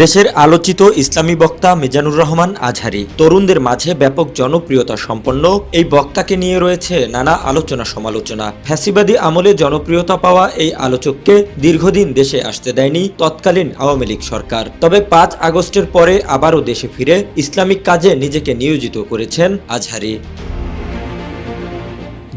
দেশের আলোচিত ইসলামী বক্তা মিজানুর রহমান আজহারি। তরুণদের মাঝে ব্যাপক জনপ্রিয়তা সম্পন্ন। এই বক্তাকে নিয়ে রয়েছে নানা আলোচনা সমালোচনা। ফ্যাসিবাদী আমলে জনপ্রিয়তা পাওয়া এই আলোচককে দীর্ঘদিন দেশে আসতে দেয়নি তৎকালীন আওয়ামী লীগ সরকার। তবে পাঁচ আগস্টের পরে আবারও দেশে ফিরে ইসলামিক কাজে নিজেকে নিয়োজিত করেছেন আজহারি।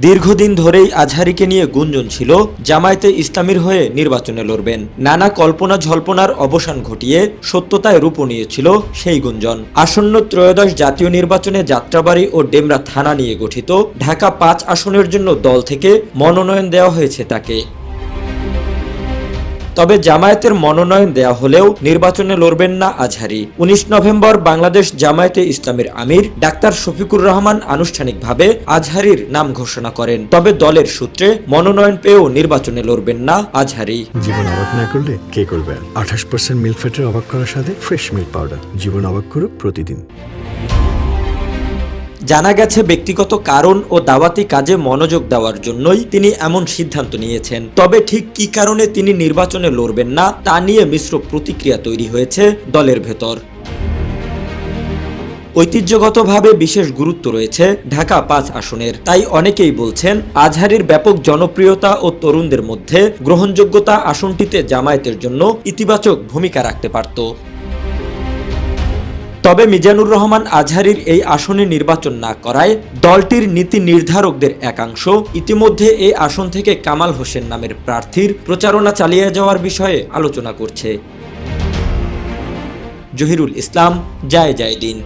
দীর্ঘদিন ধরেই আজহারিকে নিয়ে গুঞ্জন ছিল, জামায়াতে ইসলামীর হয়ে নির্বাচনে লড়বেন। নানা কল্পনা ঝল্পনার অবসান ঘটিয়ে সত্যতায় রূপ নিয়েছিল সেই গুঞ্জন। আসন্ন ত্রয়োদশ জাতীয় নির্বাচনে যাত্রাবাড়ি ও ডেমরা থানা নিয়ে গঠিত ঢাকা পাঁচ আসনের জন্য দল থেকে মনোনয়ন দেওয়া হয়েছে তাকে। তবে জামায়াতের মনোনয়ন দেওয়া হলেও নির্বাচনে লড়বেন না আজহারি। উনিশ নভেম্বর বাংলাদেশ জামায়াতে ইসলামের আমির ডাক্তার শফিকুর রহমান আনুষ্ঠানিকভাবে আজহারির নাম ঘোষণা করেন। তবে দলের সূত্রে মনোনয়ন পেয়েও নির্বাচনে লড়বেন না আজহারি। জীবন অবাক না করলে কে করবে? আঠাশ পার্সেন্ট মিল্ক ফ্যাটের অবাক করার সাথে ফ্রেশ মিল্ক পাউডার জীবন অবাক করুক প্রতিদিন। জানা গেছে ব্যক্তিগত কারণ ও দাওয়াতি কাজে মনোযোগ দেওয়ার জন্যই তিনি এমন সিদ্ধান্ত নিয়েছেন। তবে ঠিক কী কারণে তিনি নির্বাচনে লড়বেন না, তা নিয়ে মিশ্র প্রতিক্রিয়া তৈরি হয়েছে দলের ভেতর। ঐতিহ্যগতভাবে বিশেষ গুরুত্ব রয়েছে ঢাকা পাঁচ আসনের। তাই অনেকেই বলছেন, আজহারির ব্যাপক জনপ্রিয়তা ও তরুণদের মধ্যে গ্রহণযোগ্যতা আসনটিতে জামায়াতের জন্য ইতিবাচক ভূমিকা রাখতে পারত। তবে মিজানুর রহমান আজহারির এই আসনে নির্বাচন না করায় দলটির নীতি নির্ধারকদের একাংশ। ইতিমধ্যে এই আসন থেকে কামাল হোসেন নামের প্রার্থীর প্রচারণা চালিয়ে যাওয়ার বিষয়ে আলোচনা করছে। জহিরুল ইসলাম যায় যায় দিন